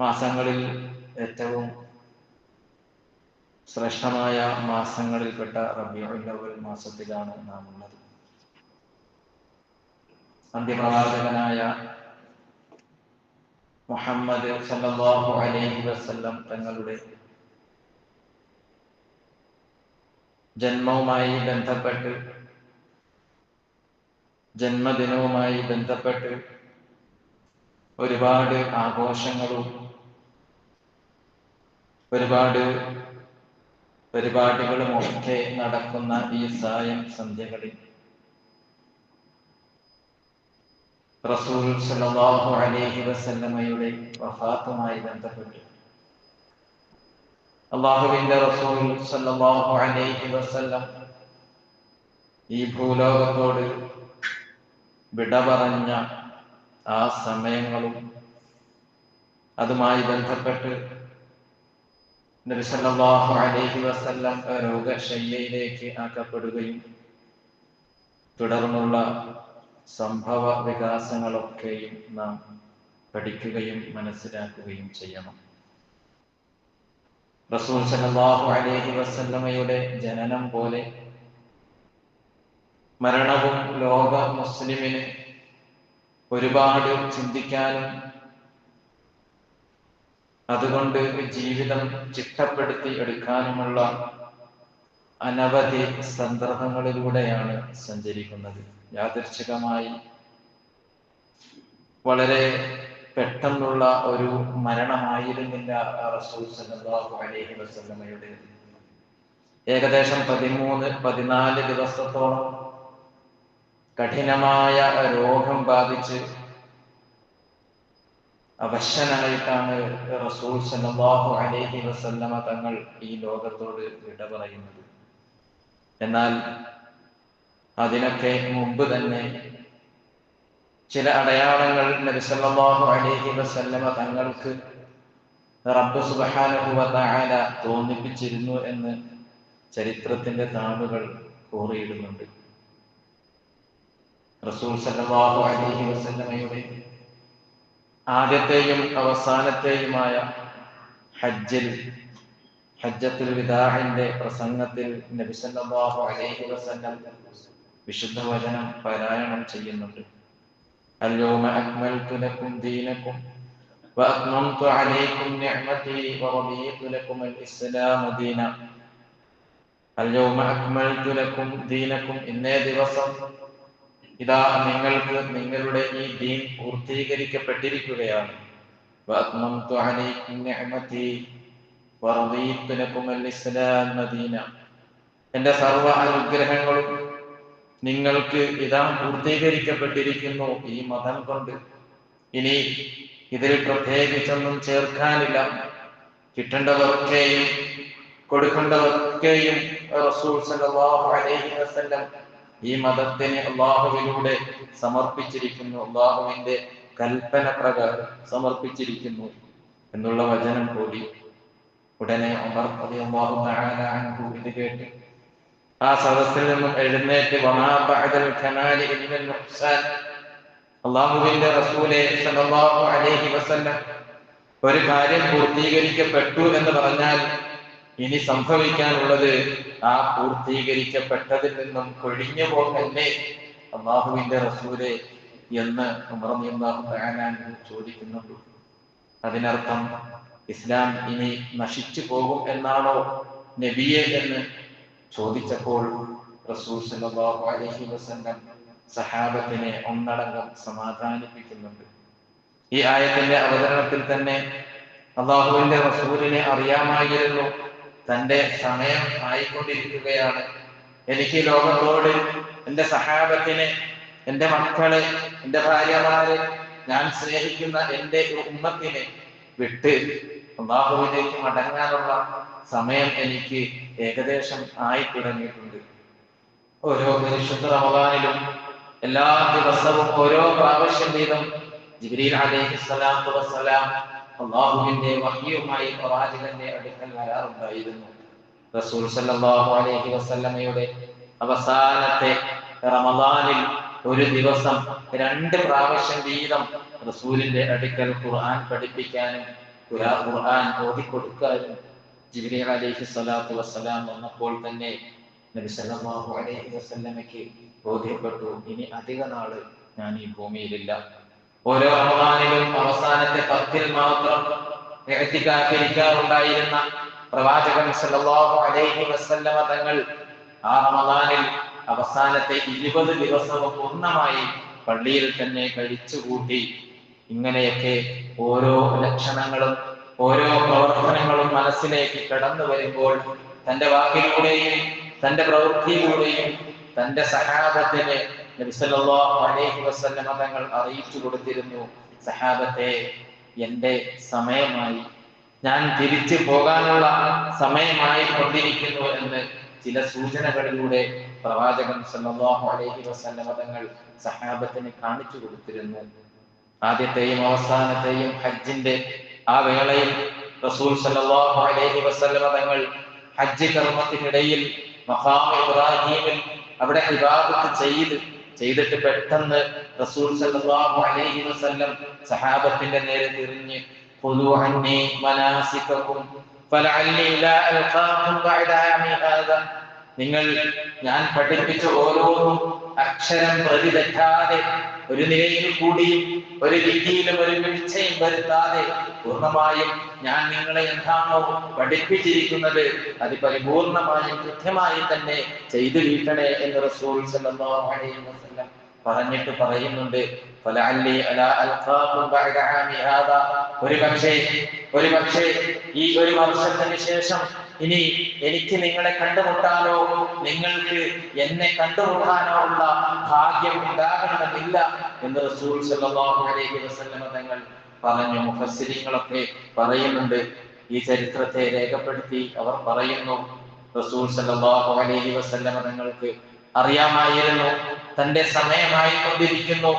മാസങ്ങളിൽ ഏറ്റവും ശ്രേഷ്ഠമായ മാസങ്ങളിൽപ്പെട്ട റബിയുൽ അവൽ മാസത്തിലാണ് നാം ഉള്ളത് അന്ത്യപ്രവാചകനായ മുഹമ്മദ് സല്ലല്ലാഹു അലൈഹി വസല്ലം തങ്ങളുടെ ജന്മവുമായി ബന്ധപ്പെട്ട് ജന്മദിനവുമായി ബന്ധപ്പെട്ട് ഒരുപാട് ആഘോഷങ്ങളും ഒരുപാട് പരിപാടികളും ഒക്കെ നടക്കുന്ന ഈ സായം സന്ധ്യകളിൽ. റസൂൽ സല്ലല്ലാഹു അലൈഹി വസല്ലമയുടെ വഫാത്തുമായി ബന്ധപ്പെട്ട്. അള്ളാഹുവിന്റെ റസൂൽ സല്ലല്ലാഹു അലൈഹി വസല്ലം ഈ ഭൂലോകത്തോട് വിട പറഞ്ഞ ആ സമയങ്ങളും അതുമായി ബന്ധപ്പെട്ട് അലൈഹി വസല്ലം രോഗശയ്യയിലേക്ക് ആക്കപ്പെടുകയും തുടർന്നുള്ള സംഭവ വികാസങ്ങളൊക്കെയും നാം പഠിക്കുകയും മനസ്സിലാക്കുകയും ചെയ്യണം. റസൂൽ സല്ലല്ലാഹു അലൈഹി വസല്ലമയുടെ ജനനം പോലെ മരണവും ലോക മുസ്ലിമിന് ഒരുപാട് ചിന്തിക്കാനും അതുകൊണ്ട് ജീവിതം ചിട്ടപ്പെടുത്തി എടുക്കാനുമുള്ള അനവധി സന്ദർഭങ്ങളിലൂടെയാണ് സഞ്ചരിക്കുന്നത്. യാദൃച്ഛികമായി വളരെ പെട്ടെന്നുള്ള ഒരു മരണമായിരുന്നില്ല റസൂൽ സല്ലല്ലാഹു അലൈഹി വസല്ലമയുടെ. ഏകദേശം പതിമൂന്ന് പതിനാല് ദിവസത്തോളം കഠിനമായ രോഗം ബാധിച്ച് അവശനായിട്ടാണ് റസൂൽ സല്ലല്ലാഹു അലൈഹി വസല്ലമ തങ്ങൾ ഈ ലോകത്തോട് വിട പറയുന്നത്. എന്നാൽ അതിനൊക്കെ മുമ്പ് തന്നെ ചില അടയാളങ്ങൾ നബി സല്ലല്ലാഹു അലൈഹി വസല്ലമ തങ്ങൾക്ക് റബ്ബ് തആല തോന്നിപ്പിച്ചിരുന്നു എന്ന് ചരിത്രത്തിന്റെ താളുകൾ കൂറിയിടുന്നുണ്ട്. റസൂൽ സല്ലല്ലാഹു അലൈഹി വസല്ലമയുടെ ആദ്യത്തെയും അവസാനത്തെയുമായ ഹജ്ജിൽ ഹജ്ജത്തുൽ വിദാഹിന്റെ പ്രസംഗത്തിൽ നബി സല്ലല്ലാഹു അലൈഹി വസല്ലം വിശുദ്ധ വചനം പാരായണം ചെയ്യുന്നുണ്ട് اليوم أكملت لكم دينكم وأتممت عليكم نعمتي ورضيت لكم الإسلام دينا اليوم أكملت لكم دينكم ഇന്നേ ദിവസം ഇതാ നിങ്ങൾക്ക് നിങ്ങളുടെ ഈ ദീൻ പൂർത്തീകരിക്കപ്പെട്ടിരിക്കുകയാണ്. എന്റെ സർവ അനുഗ്രഹങ്ങളും നിങ്ങൾക്ക് ഇതാ പൂർത്തീകരിക്കപ്പെട്ടിരിക്കുന്നു ഈ മതം കൊണ്ട്. ഇനി ഇതിൽ പ്രത്യേകിച്ചൊന്നും ചേർക്കാനില്ല. കിട്ടേണ്ടവർക്കെയും കൊടുക്കേണ്ടവർക്കെയും റസൂൽ സല്ലല്ലാഹു അലൈഹി വസല്ലം ഈ മതത്തിന് അള്ളാഹുവിലൂടെ സമർപ്പിച്ചിരിക്കുന്നു അള്ളാഹുവിന്റെ കൽപ്പന പ്രകാരം സമർപ്പിച്ചിരിക്കുന്നു എന്നുള്ള വചനം കൂടി ഉടനെ ഉമർ അൻഹു ഇത് കേട്ട് ആ സദസ്സിൽ നിന്നും എഴുന്നേറ്റ് അള്ളാഹുവിന്റെ റസൂലെ സല്ലല്ലാഹു അലൈഹി വസല്ലം ഒരു കാര്യം പൂർത്തീകരിക്കപ്പെട്ടു എന്ന് പറഞ്ഞാൽ ഇനി സംഭവിക്കാനുള്ളത് ആ പൂർത്തീകരിക്കപ്പെട്ടതിൽ നിന്നും കൊഴിഞ്ഞു പോകല്ലേ അള്ളാഹുവിന്റെ റസൂലെ എന്ന് ചോദിക്കുന്നുണ്ട്. അതിനർത്ഥം ഇസ്ലാം ഇനി നശിച്ചു പോകും എന്നാണോ നബിയെ എന്ന് ചോദിച്ചപ്പോൾ റസൂൽ സല്ലല്ലാഹു അലൈഹി വസല്ലം സഹാബത്തിനെ ഒന്നടങ്കം സമാധാനിപ്പിക്കുന്നുണ്ട്. ഈ ആയത്തിന്റെ അവതരണത്തിൽ തന്നെ അള്ളാഹുവിന്റെ റസൂലിനെ അറിയാമായിരുന്നു? തന്റെ സമയം ആയിക്കൊണ്ടിരിക്കുകയാണ്. എനിക്ക് ലോകത്തോട് എന്റെ സഹാബത്തിനെ എന്റെ മക്കളെ എന്റെ ഭാര്യമാരെ ഞാൻ സ്നേഹിക്കുന്ന എന്റെ ഉമ്മത്തിനെ വിട്ട് അള്ളാഹുവിലേക്ക് മടങ്ങാനുള്ള സമയം എനിക്ക് ഏകദേശം ആയി തുടങ്ങിയിട്ടുണ്ട്. ഓരോ പരിശുദ്ധ റമദാനിലും എല്ലാ ദിവസവും ഓരോ പ്രാവശ്യം വീതം ജിബ്രീൽ അലൈഹി സ്വലാത്തു വസ്സലാം അള്ളാഹുവിന്റെ വഹിയുമായി പ്രവാചകന്റെ അടുക്കൽ വരാറുണ്ടായിരുന്നു. റസൂൽ സല്ലല്ലാഹു അലൈഹി വസല്ലമയുടെ അവസാനത്തെ റമദാനിൽ ഒരു ദിവസം രണ്ട് പ്രാവശ്യം വീതം റസൂലിന്റെ അടുക്കൽ ഖുർആൻ പഠിപ്പിക്കാനും ഖുർആൻ ഓതിക്കൊടുക്കാനും ജിബ്രീൽ അലൈഹി സ്വലാത്തു വസ്സലാം വന്നപ്പോൾ തന്നെ നബി സല്ലല്ലാഹു അലൈഹി വസല്ലമയ്ക്ക് ബോധ്യപ്പെട്ടു ഇനി അധിക നാൾ ഞാൻ ഈ ഭൂമിയിലില്ല. ഓരോ റമദാനിലും അവസാനത്തെ പത്തിൽ മാത്രം ഇരിക്കാറുണ്ടായിരുന്ന പ്രവാചകൻ സല്ലല്ലാഹു അലൈഹി വസല്ലമ തങ്ങൾ ആ റമദാനിൽ അവസാനത്തെ ഇരുപത് ദിവസവും പൂർണമായി പള്ളിയിൽ തന്നെ കഴിച്ചുകൂട്ടി. ഇങ്ങനെയൊക്കെ ഓരോ ലക്ഷണങ്ങളും ഓരോ പ്രവർത്തനങ്ങളും മനസ്സിലേക്ക് കടന്നു വരുമ്പോൾ തന്റെ വാക്കിലൂടെയും തന്റെ പ്രവൃത്തിയിലൂടെയും തന്റെ സഹാബത്തിന് നബി അലൈഹി വസല്ലമ തങ്ങൾ അറിയിച്ചു കൊടുത്തിരുന്നു സഹാബത്തെ എന്റെ സമയമായി. ഞാൻ തിരിച്ചു പോകാനുള്ള സമയമായി കൊണ്ടിരിക്കുന്നു എന്ന് ചില സൂചനകളിലൂടെ പ്രവാചകൻ സല്ലല്ലാഹു അലൈഹി വസല്ലമ തങ്ങൾ സഹാബത്തിന് കാണിച്ചു കൊടുത്തിരുന്നു. ആദ്യത്തെയും അവസാനത്തെയും ഹജ്ജിന്റെ ആ വേളയിൽ റസൂൽ സല്ലല്ലാഹു അലൈഹി വസല്ലമ തങ്ങൾ ഹജ്ജ് കർമ്മത്തിനിടയിൽ മഖാം ഇബ്രാഹിമിൽ അവിടെ ഇബാദത്ത് ചെയ്ത് ചെയ്തിട്ട് പെട്ടെന്ന് റസൂൽ സല്ലല്ലാഹു അലൈഹി വസല്ലം സഹാബത്തിന്റെ നേരെ തിരിഞ്ഞ് ലാ ബഅദ നിങ്ങൾ ഞാൻ പഠിപ്പിച്ച ഓരോന്നും അക്ഷരം പ്രതി ഒരു നിലയിൽ കൂടിയും ഒരു രീതിയിലും ഒരു വീഴ്ചയും വരുത്താതെ പൂർണമായും ഞാൻ നിങ്ങളെ എന്താണോ പഠിപ്പിച്ചിരിക്കുന്നത് അത് പരിപൂർണമായും കൃത്യമായി തന്നെ ചെയ്തു വീട്ടണേ എന്ന് റസൂൽ പറഞ്ഞിട്ട് പറയുന്നുണ്ട്. ഒരു പക്ഷേ ഒരു പക്ഷേ ഈ ഒരു വർഷത്തിന് ശേഷം ഇനി എനിക്ക് നിങ്ങളെ കണ്ടുമുട്ടാനോ നിങ്ങൾക്ക് എന്നെ കണ്ടുമുട്ടാനോ ഉള്ള ഭാഗ്യം ഉണ്ടാകണമെന്നില്ല എന്ന് റസൂൽ സല്ലല്ലാഹു അലൈഹി വസല്ലമ തങ്ങൾ പറഞ്ഞു. മുഫസ്സിരിങ്ങളൊക്കെ പറയുന്നുണ്ട്. ഈ ചരിത്രത്തെ രേഖപ്പെടുത്തി അവർ പറയുന്നു. റസൂൽ സല്ലല്ലാഹു അലൈഹി വസല്ലമ തങ്ങൾക്ക് അറിയാമായിരുന്നു. തന്റെ സമയമായി കൊണ്ടിരിക്കുന്നു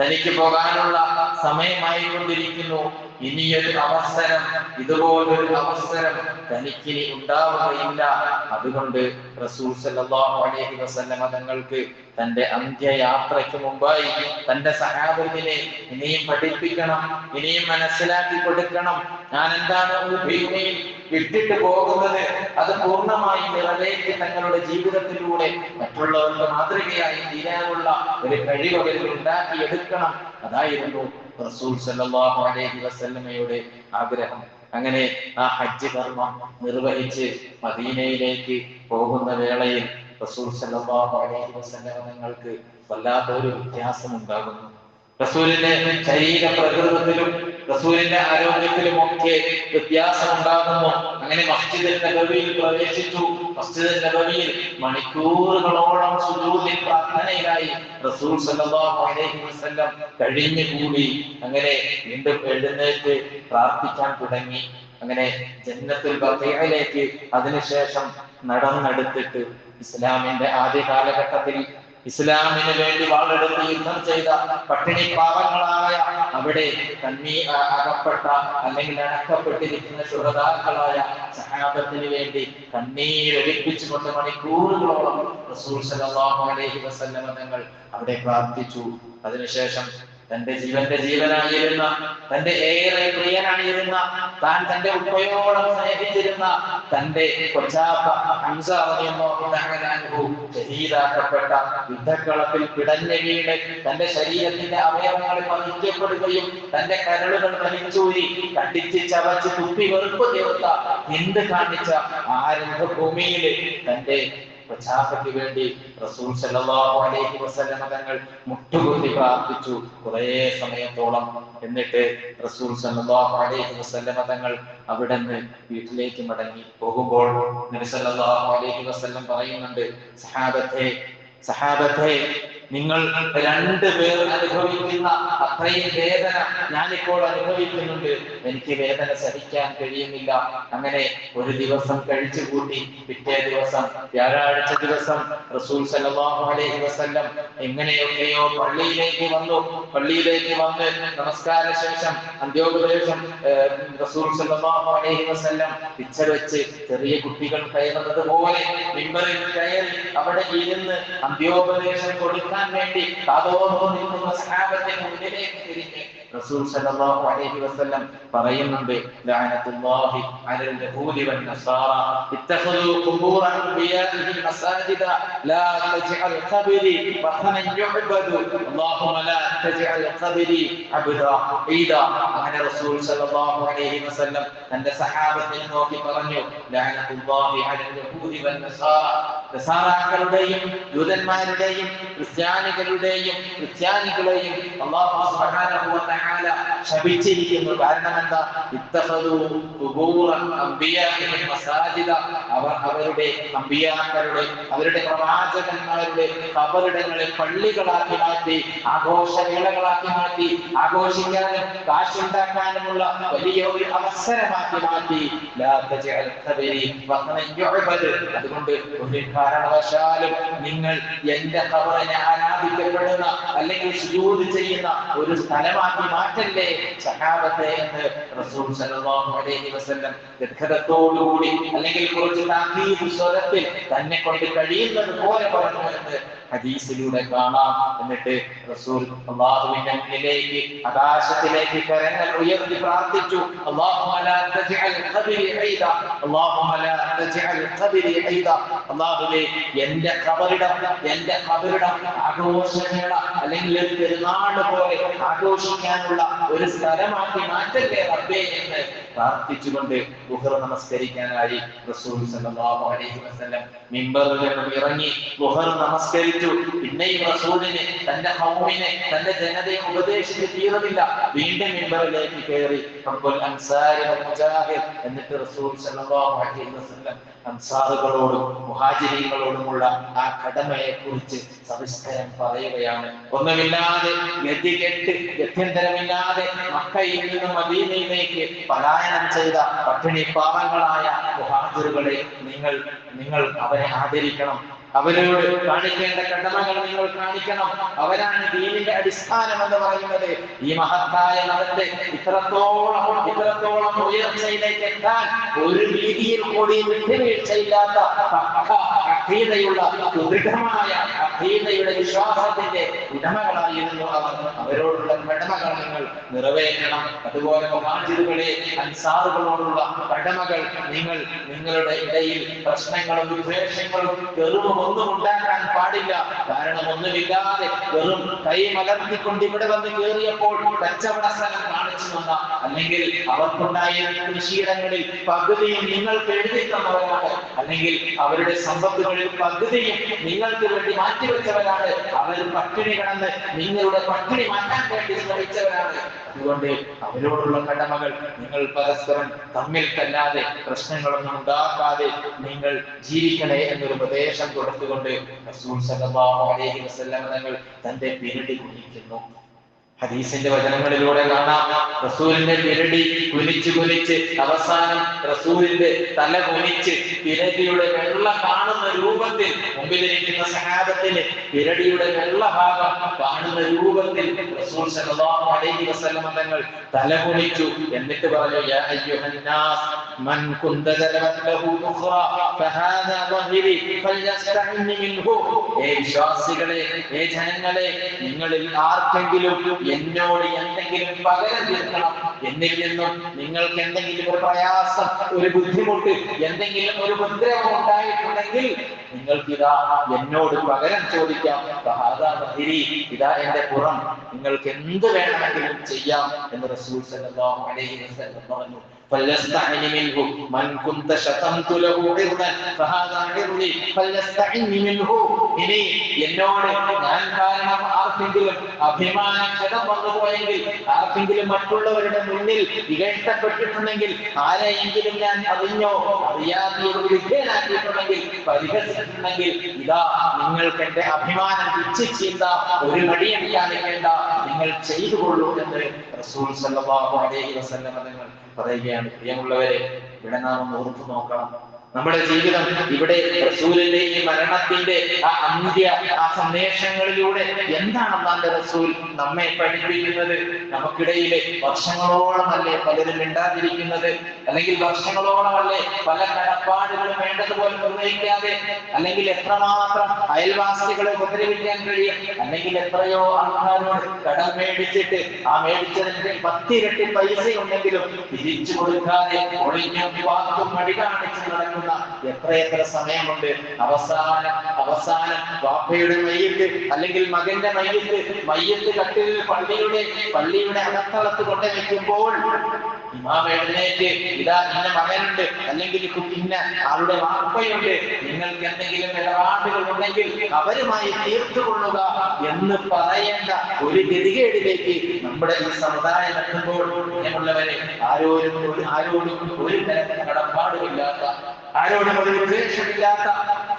തനിക്ക് പോകാനുള്ള സമയമായി കൊണ്ടിരിക്കുന്നു ഇനിയൊരു അവസരം ഇതുപോലൊരു അവസരം തനിക്കിനി ഉണ്ടാവുകയില്ല. അതുകൊണ്ട് റസൂൽ സല്ലല്ലാഹു അലൈഹി വസല്ലമ തങ്ങൾക്ക് തന്റെ അന്ത്യയാത്രയ്ക്ക് മുമ്പായി തന്റെ സഹാബിനെ ഇനിയും പഠിപ്പിക്കണം ഇനിയും മനസ്സിലാക്കി കൊടുക്കണം. ഞാൻ എന്താണ് ഒരു ഭൂമിയിൽ വിട്ടിട്ട് പോകുന്നത്? അത് പൂർണമായി നിറവേറ്റി തങ്ങളുടെ ജീവിതത്തിലൂടെ മറ്റുള്ളവർക്ക് മാതൃകയായി തീരാനുള്ള ഒരു കഴിവ് അവരിൽ ഉണ്ടാക്കിയെടുക്കണം. അതായിരുന്നു റസൂൽ സല്ലല്ലാഹു അലൈഹി വസല്ലമയുടെ ആഗ്രഹം. അങ്ങനെ ആ ഹജ്ജ് കർമ്മം നിർവഹിച്ച് മദീനയിലേക്ക് പോകുന്ന വേളയിൽ റസൂൽ സല്ലല്ലാഹു അലൈഹി വസല്ലമ നിങ്ങൾക്ക് വല്ലാത്തൊരു വ്യത്യാസം ഉണ്ടാകുന്നു റസൂലിന്റെ ശരീര പ്രകൃതത്തിലും റസൂലിന്റെ ആരോഗ്യത്തിലും ഒക്കെ വ്യത്യാസം ഉണ്ടാകുന്നു അങ്ങനെ മസ്ജിദിൽ നബവിയിൽ പ്രവേശിച്ചു. മസ്ജിദിൽ നബവിയിൽ മണിക്കൂറുകളോളം സുജൂദിൽ പ്രാർത്ഥനയിലായി റസൂൽ സല്ലല്ലാഹു അലൈഹി വസല്ലം കഴിഞ്ഞുകൂടി അങ്ങനെ വീണ്ടും എഴുന്നേറ്റ് പ്രാർത്ഥിക്കാൻ തുടങ്ങി. അങ്ങനെ ജന്നത്തുൽ ബഖീഅയിലേക്ക് അതിനുശേഷം നടന്നെടുത്തിട്ട് ഇസ്ലാമിന്റെ ആദ്യ കാലഘട്ടത്തിൽ ഇസ്ലാമിന് വേണ്ടി വാളെടുത്ത് യുദ്ധം ചെയ്ത പട്ടിണി പാവങ്ങളായ അവിടെ ആ, അകപ്പെട്ട അല്ലെങ്കിൽ അടക്കപ്പെട്ടിരിക്കുന്ന ശുഹതാക്കളായ സഹാബത്തിന് വേണ്ടി കണ്ണീരൊലിപ്പിച്ചുകൊണ്ട് മണിക്കൂറുകളോളം റസൂൽ സല്ലല്ലാഹു അലൈഹി വസല്ലമ തങ്ങൾ അവിടെ പ്രാർത്ഥിച്ചു. അതിനുശേഷം തന്റെ ജീവന്റെ ജീവനായിരുന്ന തന്റെ ഏറെ പ്രിയനായിരുന്ന താൻ തന്റെ ഉപ്പയോളം സ്നേഹിച്ചിരുന്ന തന്റെ അൻഹു യുദ്ധക്കളത്തിൽ പിടഞ്ഞ വീട് തന്റെ ശരീരത്തിന്റെ അവയവങ്ങളിൽ പതിക്കപ്പെടുകയും തന്റെ കരളുകൾ വലിച്ചൂരി കണ്ടിച്ച് ചവച്ച് തുപ്പി വെറുപ്പ് തീർത്ത എന്ത് കാണിച്ച ആരംഭ ഭൂമിയിൽ തന്റെ പ്രചാരയ്ക്ക് വേണ്ടി റസൂൽ സല്ലല്ലാഹു അലൈഹി വസല്ലം തങ്ങൾ മുട്ടുകുത്തി പ്രാർത്ഥിച്ചു. കുറേ സമയത്തോളം എന്നിട്ട് റസൂൽ സല്ലല്ലാഹു അലൈഹി വസല്ലം തങ്ങൾ അവിടെ നിന്ന് വീട്ടിലേക്ക് മടങ്ങി. പോകുമ്പോൾ നബി സല്ലല്ലാഹു അലൈഹി വസല്ലം പറയുന്നുണ്ട് സഹാബത്തെ സഹാബത്തെ നിങ്ങൾ രണ്ട് പേർ അനുഭവിക്കുന്ന അത്രയും വേദന ഞാനിപ്പോൾ അനുഭവിക്കുന്നുണ്ട്. എനിക്ക് വേദന സഹിക്കാൻ കഴിയുന്നില്ല. അങ്ങനെ ഒരു ദിവസം കഴിച്ചു കൂട്ടി. പിറ്റേ ദിവസം വ്യാഴാഴ്ച ദിവസം റസൂൽ സല്ലല്ലാഹു അലൈഹി വസല്ലം എങ്ങനെയൊക്കെയോ പള്ളിയിലേക്ക് വന്നു. പള്ളിയിലേക്ക് വന്ന് നമസ്കാര ശേഷം അന്ത്യോപദേശം റസൂൽ സല്ലല്ലാഹു അലൈഹി വസല്ലം പിച്ച വെച്ച് ചെറിയ കുട്ടികൾ കയറുന്നത് പോലെ കയറി അവിടെ ഇരുന്ന് അന്ത്യോപദേശം കൊടുക്കാൻ വേണ്ടി തതോഹോ നിൽക്കുന്ന സഹാബത്തിന് മുന്നിലേക്ക് തിരിഞ്ഞ് റസൂൽ സല്ലല്ലാഹു അലൈഹി വസല്ലം പറയുന്നുണ്ട് ലഅനത്തുല്ലാഹി അലൽ യഹൂദി വൻ നസാറ ഇത്തഖദു ഖുബൂറ അൻബിയാഇഹിം മസാജിദ ലാ തജ്അൽ ഖബരി വഖനൻ യുഅബദു അല്ലാഹുമ്മ ലാ തജ്അൽ ഖബരി അബ്ദ ഈദ. അങ്ങനെ റസൂൽ സല്ലല്ലാഹു അലൈഹി വസല്ലം തന്റെ സഹാബത്തിനെ നോക്കി പറഞ്ഞു ലഅനത്തുല്ലാഹി അലൽ യഹൂദി വൻ നസാറാക്കളുടെയും യൂതന്മാരുടെയും ക്രിസ്ത്യാനികളുടെയും ക്രിസ്ത്യാനികളെയും അല്ലാഹു സുബ്ഹാനഹു വ തആല ശപിച്ചിരിക്കുന്നു കാരണം എന്താ ഇത്തഖദു അവർ അവരുടെ അമ്പിയാക്കളുടെ അവരുടെ പ്രവാചകന്മാരുടെ കബറിടങ്ങളെ പള്ളികളാക്കി മാറ്റി ആഘോഷവേളകളാക്കി മാറ്റി ആഘോഷിക്കാനും കാശുണ്ടാക്കാനുമുള്ള വലിയ ഒരു അവസരമാക്കി മാറ്റി. ലാ തജഅൽ യുഅബദ്. അതുകൊണ്ട് കാരണവശാലും നിങ്ങൾ എന്റെ ഖബറിനെ ആരാധിക്കപ്പെടുന്ന അല്ലെങ്കിൽ സുജൂദ് ചെയ്യുന്ന ഒരു സ്ഥലമാക്കി മാറ്റല്ലേ? സഹാബത്തെ എന്ന് റസൂൽ സല്ലല്ലാഹു അലൈഹി വസല്ലം ദീർഘതത്തോടുകൂടി അല്ലെങ്കിൽ കുറച്ച് താക്കീത് സ്വരത്തിൽ തന്നെ കൊണ്ട് കഴിയുന്നത് പോലെ പറഞ്ഞു എന്ന് ഹദീസിലൂടെ കാണാം. എന്നിട്ട് റസൂൽ അള്ളാഹുവിന്റെ മുന്നിലേക്ക് ആകാശത്തിലേക്ക് കരങ്ങൾ ഉയർത്തി പ്രാർത്ഥിച്ചു. അല്ലാഹുവേ എന്റെ ഖബറിടം എന്റെ ഖബറിടം ആഘോഷമേള അല്ലെങ്കിൽ ഒരു പെരുന്നാൾ പോലെ ആഘോഷിക്കാനുള്ള ഒരു സ്ഥലമാക്കി മാറ്റല്ലേ റബ്ബേ എന്ന് പ്രാർത്ഥിച്ചുകൊണ്ട് ദുഹർ നമസ്കരിക്കാനായി അലൈഹി ഇറങ്ങി നമസ്കരിച്ചു. പിന്നെയും റസൂലിനെ തന്റെ ഹൗമിനെ തന്റെ ജനതയെ ഉപദേശിച്ച് തീർന്നില്ല. വീണ്ടും മിമ്പറിലേക്ക് കയറി. എന്നിട്ട് റസൂൽ സല്ലല്ലാഹു അലൈഹി അൻസാറുകളോടും മുഹാജിരീങ്ങളോടുമുള്ള ആ കടമയെ കുറിച്ച് സവിസ്തരം പറയുകയാണ്. ഒന്നുമില്ലാതെ ഗതികെട്ട് ഗത്യന്തരമില്ലാതെ മക്കയിൽ നിന്നും മദീനയിലേക്ക് പലായനം ചെയ്ത പട്ടിണി പാവങ്ങളായ മുഹാജിറുകളെ നിങ്ങൾ നിങ്ങൾ അവരെ ആദരിക്കണം. അവരോട് കാണിക്കേണ്ട കടമകൾ നിങ്ങൾ കാണിക്കണം. അവരാണ് ദീനിന്റെ അടിസ്ഥാനം എന്ന് പറയുന്നത്. ഈ മഹത്തായ നടത്തെ ഇത്രത്തോളം ഇത്രത്തോളം ഉയർച്ചയിലേക്ക് എത്താൻ ഒരു രീതിയിൽ കൂടി വിട്ടുവീഴ്ചയില്ലാത്ത അധീതയുള്ള ദുരിതമായ അഖീദയുടെ വിശ്വാസത്തിന്റെ ഉടമകളായിരുന്നു അവർ. അവരോടുള്ള കടമകൾ നിങ്ങൾ നിറവേറ്റണം. അതുപോലെ മുഹാജിറുകളെ അൻസാറുകളോടുള്ള കടമകൾ നിങ്ങൾ നിങ്ങളുടെ ഇടയിൽ പ്രശ്നങ്ങളും വിദ്വേഷങ്ങളും വെറും ഒന്നും ഉണ്ടാക്കാൻ പാടില്ല. കാരണം ഒന്നുമില്ലാതെ വെറും കൈ മലർത്തിക്കൊണ്ട് ഇവിടെ വന്ന് കയറിയപ്പോൾ കച്ചവട സ്ഥലം കാണിച്ചു വന്ന അല്ലെങ്കിൽ അവർക്കുണ്ടായ കൃഷിയിടങ്ങളിൽ പകുതിയും നിങ്ങൾക്ക് എഴുതി തന്നവരാണ്. അല്ലെങ്കിൽ അവരുടെ സമ്പത്തുകളിൽ പകുതിയും നിങ്ങൾക്ക് വേണ്ടി മാറ്റിവെച്ചവരാണ് അവർ പട്ടിണി കിടന്ന് നിങ്ങളുടെ പട്ടിണി മാറ്റാൻ വേണ്ടി ശ്രമിച്ചവരാണ്. അതുകൊണ്ട് അവരോടുള്ള കടമകൾ നിങ്ങൾ പരസ്പരം തമ്മിൽ തല്ലാതെ പ്രശ്നങ്ങളൊന്നും ഉണ്ടാക്കാതെ നിങ്ങൾ ജീവിക്കണേ എന്നൊരു ഉപദേശം കൊടുത്തുകൊണ്ട് റസൂൽ സല്ലല്ലാഹു അലൈഹി വസല്ലം തന്റെ പിരടി കുനിക്കുന്നു. ഹദീസിന്റെ വചനങ്ങളിലൂടെ കാണാം. റസൂലിന്റെ വിരടി കുനിച്ച് കുനിച്ച് അവസാനം റസൂലിന്റെ തല കുനിച്ച് വിരടിയുടെ വെള്ള കാണുന്ന രൂപത്തിൽ മുമ്പിലിരിക്കുന്ന സഹാബത്തിന് വിരടിയുടെ വെള്ള ഭാഗം കാണുന്ന രൂപത്തിൽ റസൂൽ സല്ലല്ലാഹു അലൈഹി വസല്ലം തങ്ങൾ തല കുനിച്ചു. എന്നിട്ട് പറഞ്ഞു യാ മൻ കുന്ത ഫഹാദാ മിൻഹു. ഏ വിശ്വാസികളെ ഏ ജനങ്ങളെ നിങ്ങളിൽ ആർക്കെങ്കിലും എന്നോട് എന്തെങ്കിലും പകരം തീർക്കണം എന്നിൽ നിന്നും നിങ്ങൾക്ക് എന്തെങ്കിലും ഒരു പ്രയാസം ഒരു ബുദ്ധിമുട്ട് എന്തെങ്കിലും ഒരു ഉപദ്രവം ഉണ്ടായിട്ടുണ്ടെങ്കിൽ നിങ്ങൾക്ക് ഇതാ എന്നോട് പകരം ചോദിക്കാം. ഇതാ എന്റെ പുറം. നിങ്ങൾക്ക് എന്ത് വേണമെങ്കിലും ചെയ്യാം എന്ന് റസൂൽ സല്ലല്ലാഹു അലൈഹി വസല്ലം പറഞ്ഞു. فليستعن منه من كنت شتمت له عرضا فهذا عرضي فليستعن منه ഇനി എന്നോട് ഞാൻ കാരണം ആർക്കെങ്കിലും അഭിമാനക്ഷതം വന്നുപോയെങ്കിൽ ആർക്കെങ്കിലും മറ്റുള്ളവരുടെ മുന്നിൽ ഇകഴ്ത്തപ്പെട്ടിട്ടുണ്ടെങ്കിൽ ആരെയെങ്കിലും ഞാൻ അറിഞ്ഞോ അറിയാതെയോ വിധേയനാക്കിയിട്ടുണ്ടെങ്കിൽ പരിഹസിച്ചിട്ടുണ്ടെങ്കിൽ ഇതാ നിങ്ങൾക്ക് എന്റെ അഭിമാനം ഇച്ഛിച്ചില്ല ഒരു മടിയും കാണിക്കേണ്ട നിങ്ങൾ ചെയ്തുകൊള്ളൂ എന്ന് റസൂൽ സല്ലല്ലാഹു അലൈഹി വസല്ലം തങ്ങൾ പറയുകയാണ്. പ്രിയമുള്ളവരെ ഇവിടെ നാം ഓർത്തു നോക്കണം. നമ്മുടെ ജീവിതം ഇവിടെ റസൂലിന്റെ ഈ മരണത്തിന്റെ ആ അന്ത്യ ആ സന്ദേശങ്ങളിലൂടെ എന്താണ് അള്ളാന്റെ റസൂൽ നമ്മെ പഠിപ്പിക്കുന്നത്? നമുക്കിടയിലെ വർഷങ്ങളോളമല്ലേ പലരും മിണ്ടാതിരിക്കുന്നത്? അല്ലെങ്കിൽ വർഷങ്ങളോളമല്ലേ പല കടപ്പാടുകളും വേണ്ടതുപോലെ നിർവഹിക്കാതെ? അല്ലെങ്കിൽ എത്രമാത്രം അയൽവാസികളെ ഉപദ്രവിക്കാൻ കഴിയും? അല്ലെങ്കിൽ എത്രയോ ആൾക്കാരോട് കടം മേടിച്ചിട്ട് ആ മേടിച്ചതിന്റെ പത്തിരട്ടി പൈസ ഉണ്ടെങ്കിലും തിരിച്ചു കൊടുക്കാതെ ഒളിഞ്ഞ വാക്കും മടി കാണിച്ച് നടക്കുന്ന. എത്രയെത്ര സമയമുണ്ട്? അവസാന അവസാനം വാപ്പയുടെ മയ്യത്ത് അല്ലെങ്കിൽ മകന്റെ മയ്യത്ത് മയ്യത്ത് കട്ടിൽ പള്ളിയുടെ പള്ളിയുടെ അകത്തളത്ത് കൊണ്ട് വെക്കുമ്പോൾ ഇതാ ഇന്ന മകനുണ്ട്. അല്ലെങ്കിൽ ഇന്ന ആളുടെ വാപ്പയുണ്ട്. നിങ്ങൾക്ക് എന്തെങ്കിലും ഇടപാടുകൾ ഉണ്ടെങ്കിൽ അവരുമായി തീർത്തുകൊള്ളുക എന്ന് പറയേണ്ട ഒരു ഗതികേടിലേക്ക് നമ്മുടെ ഈ സമുദായം എത്തുമ്പോൾ ഇങ്ങനെയുള്ളവരെ ആരോരും ആരോടും ഒരു തരത്തിൽ കടപ്പാടുമില്ലാത്ത ആരോടും ഒരു വിദ്വേഷമില്ലാത്ത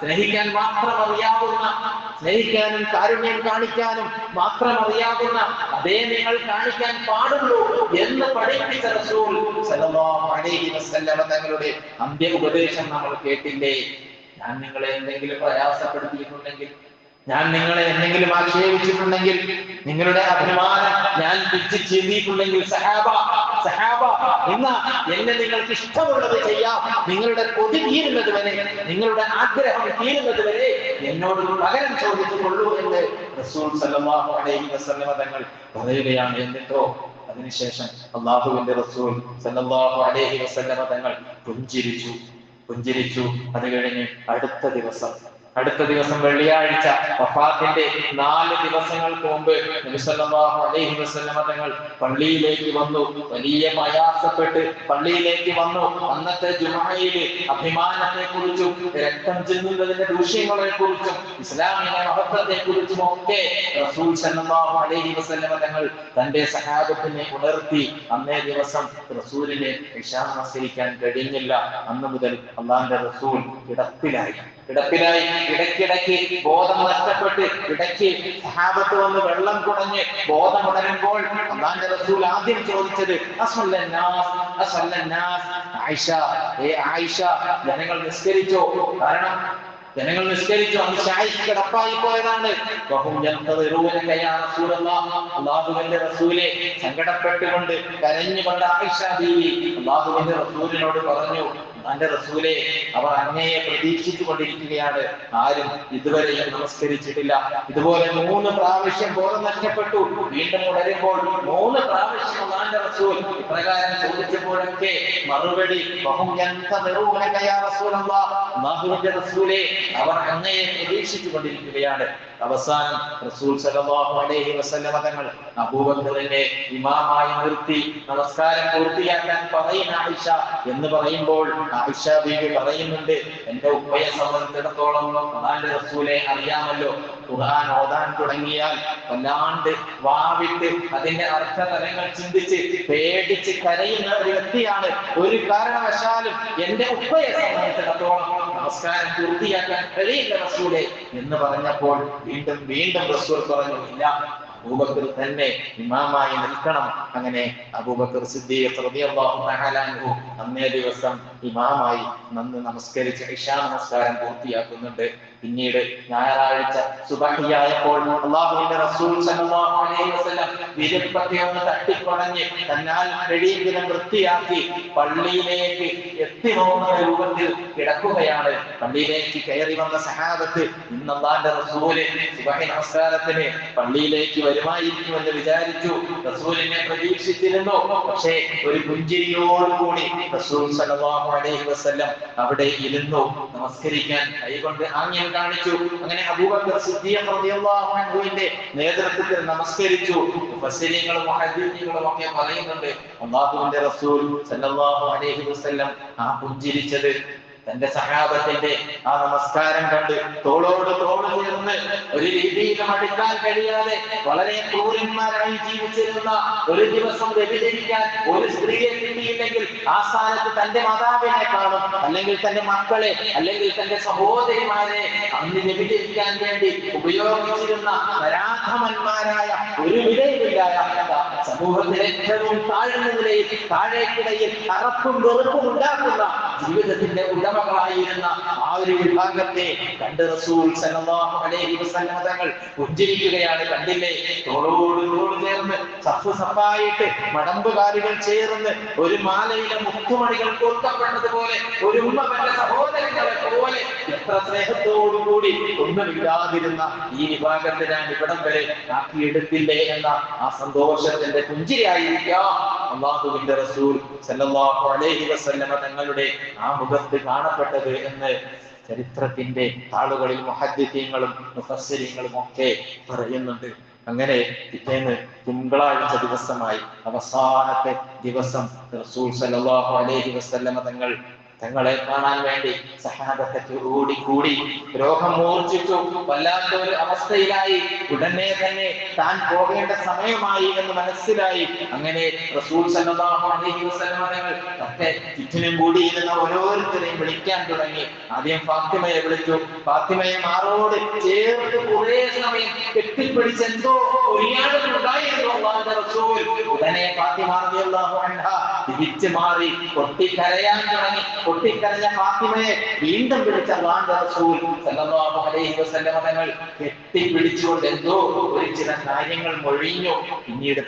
സ്നേഹിക്കാൻ മാത്രം അറിയാവുന്ന സ്നേഹിക്കാനും കാരുണ്യം കാണിക്കാനും മാത്രം അറിയാവുന്ന അതേ നിങ്ങൾ കാണിക്കാൻ പാടുള്ളൂ എന്ന് പഠിപ്പിച്ച റസൂൽ തങ്ങളുടെ അന്ത്യ ഉപദേശം നമ്മൾ കേട്ടില്ലേ? ഞാൻ നിങ്ങളെ എന്തെങ്കിലും പ്രയാസപ്പെടുത്തിയിട്ടുണ്ടെങ്കിൽ ഞാൻ നിങ്ങളെ എന്തെങ്കിലും ആക്ഷേപിച്ചിട്ടുണ്ടെങ്കിൽ നിങ്ങളുടെ അഭിമാനം ഞാൻ പിച്ച് ചെയ്തിട്ടുണ്ടെങ്കിൽ സഹാബ സഹാബ ഇന്ന് എന്നെ നിങ്ങൾക്ക് ഇഷ്ടമുള്ളത് ചെയ്യാം. നിങ്ങളുടെ കൊതി തീരുന്നത് വരെ നിങ്ങളുടെ ആഗ്രഹം തീരുന്നത് വരെ എന്നോട് പകരം ചോദിച്ചുകൊള്ളൂ എന്ന് റസൂൽ സല്ലല്ലാഹു അലൈഹി വസല്ലമ തങ്ങൾ പറയുകയാണ് എന്നിട്ടോ? അതിനുശേഷം അള്ളാഹുവിന്റെ റസൂൽ സല്ലല്ലാഹു അലൈഹി വസല്ലമ തങ്ങൾ പുഞ്ചിരിച്ചു. പുഞ്ചിരിച്ചു. അത് കഴിഞ്ഞ് അടുത്ത ദിവസം അടുത്ത ദിവസം വെള്ളിയാഴ്ച വഫാത്തിന്റെ നാല് ദിവസങ്ങൾക്ക് മുമ്പ് അലൈഹി തങ്ങൾ പള്ളിയിലേക്ക് വന്നു. വലിയ പ്രയാസപ്പെട്ട് പള്ളിയിലേക്ക് വന്നു. അന്നത്തെ ജുമായിൽ അഭിമാനത്തെ കുറിച്ചും രക്തം ചെന്നുള്ളതിന്റെ ദൂഷ്യങ്ങളെ കുറിച്ചും ഇസ്ലാമിന്റെ മഹത്വത്തെ കുറിച്ചും ഒക്കെ റസൂൽ സല്ലല്ലാഹു അലൈഹി വസല്ലമ തങ്ങൾ തന്റെ സഹാബത്തിനെ ഉണർത്തി അന്നേ ദിവസം റസൂലിനെ വിഷാമസ്കരിക്കാൻ കഴിഞ്ഞില്ല. അന്ന് മുതൽ അള്ളാന്റെ റസൂൽ കിടപ്പിലായി. കിടപ്പിലായി ഇടയ്ക്കിടയ്ക്ക് ബോധം നഷ്ടപ്പെട്ട് ഇടയ്ക്ക് സഹാബത്ത് വന്ന് വെള്ളം കുടഞ്ഞ് ബോധം ഉടരുമ്പോൾ അള്ളാന്റെ റസൂൽ ആദ്യം ചോദിച്ചത്. ആയിഷ ആയിഷ ജനങ്ങൾ നിസ്കരിച്ചോ കാരണം ജനങ്ങൾ നിസ്കരിച്ചു അന്ന് ഷായിക്ക് കിടപ്പായി പോയതാണ്. അല്ലാഹുവിന്റെ റസൂലെ സങ്കടപ്പെട്ടുകൊണ്ട് കരഞ്ഞുകൊണ്ട് ആയിഷ ബീവി അള്ളാഹുവിന്റെ റസൂലിനോട് പറഞ്ഞു അന്റെ റസൂലെ അവർ അങ്ങയെ പ്രതീക്ഷിച്ചു കൊണ്ടിരിക്കുകയാണ് ആരും ഇതുവരെ നമസ്കരിച്ചിട്ടില്ല. ഇതുപോലെ മൂന്ന് പ്രാവശ്യം ബോധം നഷ്ടപ്പെട്ടു. വീണ്ടും ഉണരുമ്പോൾ മൂന്ന് പ്രാവശ്യം അള്ളാന്റെ റസൂൽ ഇപ്രകാരം ചോദിച്ചപ്പോഴൊക്കെ മറുപടി അവർ അങ്ങയെ പ്രതീക്ഷിച്ചു കൊണ്ടിരിക്കുകയാണ് അവസാനം റസൂൽ സല്ലല്ലാഹു അലൈഹി വസല്ലമ തങ്ങൾ അബൂബക്കറിനെ ഇമാമായി നിർത്തി നമസ്കാരം പൂർത്തിയാക്കാൻ പറയുന്ന ആയിഷ എന്ന് പറയുമ്പോൾ ആയിഷ ബീവി പറയുന്നുണ്ട് എന്റെ ഉപ്പയെ സംബന്ധിച്ചിടത്തോളം ഖുർആന്റെ റസൂലെ അറിയാമല്ലോ. ഖുർആൻ ഓതാൻ തുടങ്ങിയാൽ വല്ലാണ്ട് വാവിട്ട് അതിന്റെ അർത്ഥ തലങ്ങൾ ചിന്തിച്ച് പേടിച്ച് കരയുന്ന ഒരു വ്യക്തിയാണ്. ഒരു കാരണവശാലും എന്റെ ഉപ്പയെ സംബന്ധിച്ചിടത്തോളം നമസ്കാരം പൂർത്തിയാക്കാൻ കഴിയില്ല റസൂലെ എന്ന് പറഞ്ഞപ്പോൾ വീണ്ടും വീണ്ടും റസൂൽ പറഞ്ഞു ഇല്ല അബൂബക്കർ തന്നെ ഇമാമായി നിൽക്കണം. അങ്ങനെ അബൂബക്കർ സിദ്ദീഖ് റളിയല്ലാഹു അൻഹു അന്നേ ദിവസം ഇമാമായി നന്ന് നമസ്കരിച്ച് ഇഷാ നമസ്കാരം പൂർത്തിയാക്കുന്നുണ്ട്. പിന്നീട് ഞായറാഴ്ച സുബഹിയായപ്പോൾ അള്ളാഹുവിന്റെ റസൂൽ സല്ലല്ലാഹു തന്നാൽ കഴിയുന്നതിനെ വൃത്തിയാക്കി പള്ളിയിലേക്ക് എത്തി നോക്കുന്ന രൂപത്തിൽ കിടക്കുകയാണ്. പള്ളിയിലേക്ക് കയറി വന്ന സഹാബത്ത് ഇന്ന് അള്ളാന്റെ റസൂൽ സുബഹി നമസ്കാരത്തിന് പള്ളിയിലേക്ക് വരുമായിരിക്കുമെന്ന് വിചാരിച്ചു. റസൂലിനെ പ്രതീക്ഷിച്ചിരുന്നു. പക്ഷേ ഒരു പുഞ്ചിരിയോടുകൂടി റസൂൽ സല്ലല്ലാഹു അലൈഹി വസല്ലം അവിടെ ഇരുന്നു നമസ്കരിക്കാൻ കൈകൊണ്ട് ആംഗ്യം കാണിച്ചു. അങ്ങനെ അബൂബക്കർ സിദ്ദീഖ് റളിയല്ലാഹു അൻഹുവിന്റെ നേതൃത്വത്തിൽ നമസ്കരിച്ചു. മുഫസ്സിരീങ്ങളും മുഹദ്ദിഥീങ്ങളും ഒക്കെ പറയുന്നുണ്ട് അല്ലാഹുവിന്റെ റസൂൽ സല്ലല്ലാഹു അലൈഹി വസല്ലം ആ പുഞ്ചിരിച്ചത് തന്റെ സഹാബത്തിന്റെ ആ നമസ്കാരം കണ്ട് തോളോട് തോൾ ചേർന്ന് ഒരു രീതിയിൽ അടുക്കാൻ കഴിയാതെ വളരെ ക്രൂരന്മാരായി ജീവിച്ചിരുന്ന ഒരു ദിവസം വ്യതിചരിക്കാൻ ഒരു സ്ത്രീയെ കിട്ടിയില്ലെങ്കിൽ ആ സ്ഥാനത്ത് തന്റെ മാതാവിനെ കാണും. അല്ലെങ്കിൽ തന്റെ മക്കളെ അല്ലെങ്കിൽ തന്റെ സഹോദരിമാരെ അന്ന് വ്യതിചരിക്കാൻ വേണ്ടി ഉപയോഗിച്ചിരുന്ന പരാധമന്മാരായ ഒരു വിലയില്ലാത്ത സമൂഹത്തിൽ ഏറ്റവും താഴ്ന്ന നിലയിൽ താഴേക്കിടയിൽ അറപ്പും വെറുപ്പും ഉണ്ടാക്കുന്ന ജീവിതത്തിന്റെ ഉടമകളായിരുന്ന ആ ഒരു വിഭാഗത്തെ കണ്ട് റസൂൽ സല്ലല്ലാഹു അലൈഹി തങ്ങൾ കണ്ടില്ലേ? തോളോട് തോട് ചേർന്ന് സഫ് സഫായിട്ട് മടമ്പുകാരികൾ ചേർന്ന് ഒരു മാലയിലെ മുത്തുമണികൾ കോർക്കപ്പെട്ടതുപോലെ ഒരു ഉമ്മ തന്റെ സഹോദരങ്ങളെ പോലെ എത്ര സ്നേഹത്തോടുകൂടി ഒന്നുമില്ലാതിരുന്ന ഈ വിഭാഗത്തെ ഞാൻ ഇവിടം വരെ ആക്കിയെടുത്തില്ലേ എന്ന ആ സന്തോഷത്തിന്റെ പുഞ്ചിരിയായിരിക്കാം. അള്ളാഹുവിന്റെ റസൂൽ സല്ലല്ലാഹു അലൈഹി വസല്ലമ തങ്ങളുടെ ആ മുഖത്ത് കാണപ്പെട്ടത് എന്ന് ചരിത്രത്തിന്റെ താളുകളിൽ മഹദ്യങ്ങളും മുഹസ്സര്യങ്ങളും ഒക്കെ പറയുന്നുണ്ട്. അങ്ങനെ പിറ്റേന്ന് തിങ്കളാഴ്ച ദിവസമായി അവസാനത്തെ ദിവസം റസൂൽ സല്ലല്ലാഹു അലൈഹി വസല്ലമ തങ്ങൾ തങ്ങളെ കാണാൻ വേണ്ടി സഹാബത്തൊക്കെ ഓടി കൂടി രോഗം മൂർച്ഛിച്ചു. വല്ലാത്ത ഒരു അവസ്ഥയിലായി. ഉടനെ തന്നെ താൻ പോകേണ്ട സമയമായി എന്ന് മനസ്സിലായി. അങ്ങനെ റസൂൽ അലൈഹി ചുറ്റിനും കൂടിയിരുന്ന ഓരോരുത്തരെയും വിളിക്കാൻ തുടങ്ങി. ആദ്യം ഫാത്തിമയെ വിളിച്ചു. ഫാത്തിമയെ മാറോട് ചേർത്ത് കുറേ സമയം കെട്ടിപ്പിടിച്ച് എന്തോ ഒരിയാടുണ്ടായിരുന്നു അള്ളാഹുവിന്റെ റസൂൽ മാറി തുടങ്ങി. ഫാത്തിമയെ വീണ്ടും തങ്ങൾ ഒരു ചില കാര്യങ്ങൾ മൊഴിഞ്ഞു. പിന്നീട്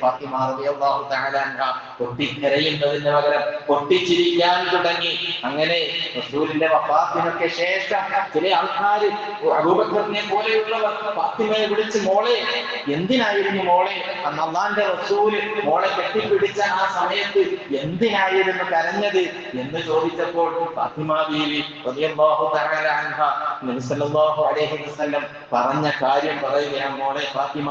പൊട്ടിക്കരയുന്നതിന് പകരം പൊട്ടിച്ചിരിക്കാൻ തുടങ്ങി. അങ്ങനെ റസൂലിന്റെ ശേഷം ചില ആൾക്കാർ പോലെയുള്ളവർ ഫാത്തിമയെ വിളിച്ച് മോളെ എന്തിനായിരുന്നു മോളെ. അന്ന് റസൂൽ മോളെ കെട്ടിപ്പിടിച്ച ആ സമയത്ത് എന്തിനായിരുന്നു കരഞ്ഞത് എന്ന് ചോദിച്ചപ്പോൾ പറഞ്ഞ കാര്യം പറയുകയാണ് മോളെ ഫാത്തിമ.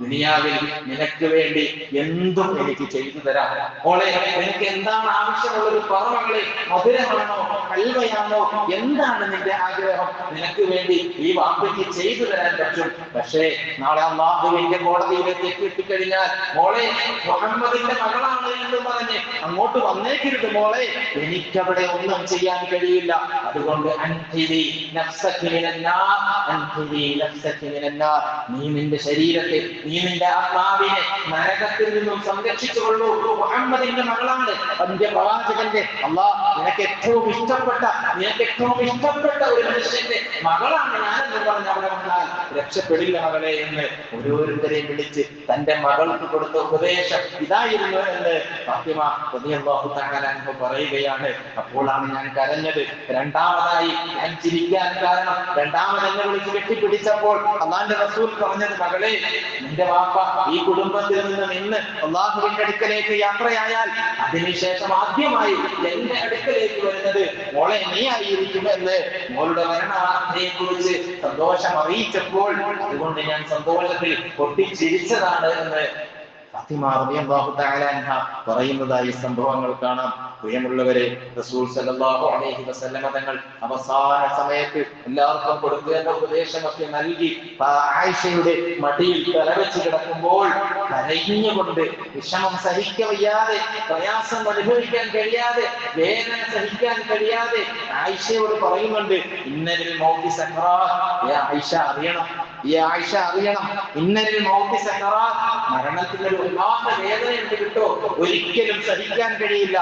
ദുനിയാവിൽ നിനക്ക് വേണ്ടി എന്തും എനിക്ക് ചെയ്തു തരാം. മോളെ നിനക്ക് എന്താണ് ആവശ്യമുള്ളത് പറമകളെ മധുരമാണോ കൽവയാണോ എന്താണ് നിന്റെ ആഗ്രഹം? നിനക്ക് വേണ്ടി ഈ വാപ്പയ്ക്ക് ചെയ്തു തരാൻ പറ്റും. പക്ഷേ നാളെ അള്ളാഹുവിന്റെ കോടതിയിലേക്ക് എത്തിക്കഴിഞ്ഞാൽ മോളെ മുഹമ്മദിന്റെ മകളാണ് എന്ന് പറഞ്ഞ് അങ്ങോട്ട് വന്നേക്കരുത് മോളെ. എനിക്കവിടെ ഒന്നും ചെയ്യാൻ കഴിയില്ല. അതുകൊണ്ട്. നീ നിന്റെ ശരീരത്തെ നീ നിന്റെ ആത്മാവിനെ നരകത്തിൽ നിന്നും സംരക്ഷിച്ചുകൊള്ളൂ മുഹമ്മദിന്റെ മകളാണ് അന്ത്യപ്രവാചകന്റെ അള്ളാ നിനക്ക് ഏറ്റവും ഇഷ്ടപ്പെട്ട നിനക്ക് ഏറ്റവും ഇഷ്ടപ്പെട്ട ഒരു മനുഷ്യന്റെ മകളാണ് ഞാനെന്ന് പറഞ്ഞ് അവിടെ വന്നാൽ രക്ഷപ്പെടില്ല മകളെ എന്ന് ഓരോരുത്തരെയും വിളിച്ച് തന്റെ മകൾക്ക് കൊടുത്ത ഉപദേശം ഇതായിരുന്നു എന്ന് ഫാത്തിമ റളിയല്ലാഹു തആല പറയുകയാണ്. അപ്പോഴാണ് ഞാൻ കരഞ്ഞത്. രണ്ടാമതായി ഞാൻ ചിരിക്കാൻ കാരണം രണ്ടാമത് എന്നെ വിളിച്ച് കെട്ടിപ്പിടിച്ചപ്പോൾ അള്ളാന്റെ റസൂൽ പറഞ്ഞത് മകളെ നിന്റെ വാപ്പ ഈ കുടുംബത്തിൽ നിന്ന് നിന്ന് അള്ളാഹുവിന്റെ അടുക്കലേക്ക് യാത്രയായാൽ അതിനുശേഷം ആദ്യമായി എന്റെ അടുക്കലേക്ക് വരുന്നത് മോളെ നീ ആയിരിക്കും എന്ന് മോളുടെ മരണവാർത്തയെ കുറിച്ച് സന്തോഷം അറിയിച്ചപ്പോൾ അതുകൊണ്ട് ഞാൻ സന്തോഷത്തിൽ പൊട്ടിച്ചിരിച്ചതാണ് എന്ന് ഫാത്തിമ റളിയല്ലാഹു തആല അൻഹ പറയുന്നതായി സംഭവങ്ങൾ കാണാം. പ്രിയമുള്ളവരെ റസൂൽ സല്ലല്ലാഹു അലൈഹി വസല്ലമ തങ്ങൾ അവസാന സമയത്ത് എല്ലാവർക്കും കൊടുക്കേണ്ട ഉപദേശമൊക്കെ നൽകി ആയിഷയുടെ മടിയിൽ തലവെച്ച് കിടക്കുമ്പോൾ കരഞ്ഞുകൊണ്ട് വിഷമം സഹിക്കവയ്യാതെ പ്രയാസം അനുഭവിക്കാൻ കഴിയാതെ വേദന സഹിക്കാൻ കഴിയാതെ ആയിഷയോട് പറയുന്നുണ്ട് ഇന്നലെ സഖറാത്ത് ഏ ആയിഷ അറിയണം. ഈ ആഴ്ച അറിയണം. ഇന്നലെ മൗത്തി സക്കറാ മരണത്തിന് ഒരു ഒരുപാട് വേദന എനിക്ക് കിട്ടോ. ഒരിക്കലും സഹിക്കാൻ കഴിയില്ല.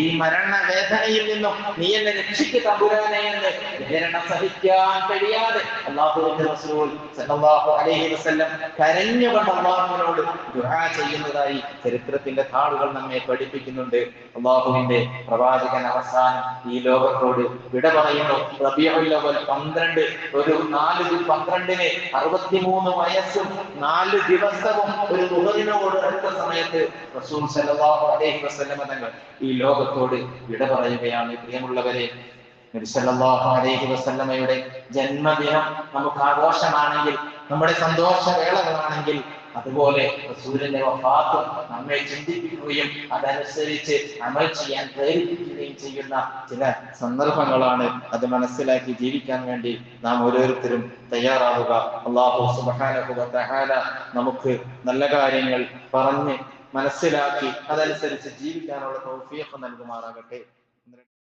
ഈ മരണ വേദനയിൽ നിന്നും നീ എന്നെ രക്ഷിക്ക് തമ്പുരാനെ എന്ന് വേദന സഹിക്കാൻ കഴിയാതെ അള്ളാഹു അലൈഹി വസല്ലം കരഞ്ഞുകൊണ്ട് അള്ളാഹുവിനോട് ദുആ ചെയ്യുന്നതായി ചരിത്രത്തിന്റെ താളുകൾ നമ്മെ പഠിപ്പിക്കുന്നുണ്ട്. അള്ളാഹുവിന്റെ പ്രവാചകൻ അവസാനം ഈ ലോകത്തോട് വിട പറയുന്നു. റബിയുൽ അവൽ പന്ത്രണ്ട് ഒരു നാല് പന്ത്രണ്ടിന് അറുപത്തിമൂന്ന് വയസ്സും നാല് ദിവസവും ഒരു മുഹറിനോട് അടുത്ത സമയത്ത് റസൂൽ സല്ലല്ലാഹു അലൈഹി വസല്ലമ തങ്ങൾ ഈ ലോകത്തോട് വിട പറയുകയാണ്. പ്രിയമുള്ളവരെ നബി സല്ലല്ലാഹു അലൈഹി വസല്ലമയുടെ ജന്മദിനം നമുക്ക് ആഘോഷമാണെങ്കിൽ നമ്മുടെ സന്തോഷവേളകളാണെങ്കിൽ അതുപോലെ റസൂലിന്റെ വഫാത്ത് നമ്മെ ചിന്തിപ്പിക്കുകയും അതനുസരിച്ച് അമൽ ചെയ്യാൻ പ്രേരിപ്പിക്കുകയും ചെയ്യുന്ന ചില സന്ദർഭങ്ങളാണ് അത് മനസ്സിലാക്കി ജീവിക്കാൻ വേണ്ടി നാം ഓരോരുത്തരും തയ്യാറാവുക. അള്ളാഹു തആല നമുക്ക് നല്ല കാര്യങ്ങൾ പറഞ്ഞ് മനസ്സിലാക്കി അതനുസരിച്ച് ജീവിക്കാനുള്ള തൗഫീഖ് നൽകുമാറാകട്ടെ.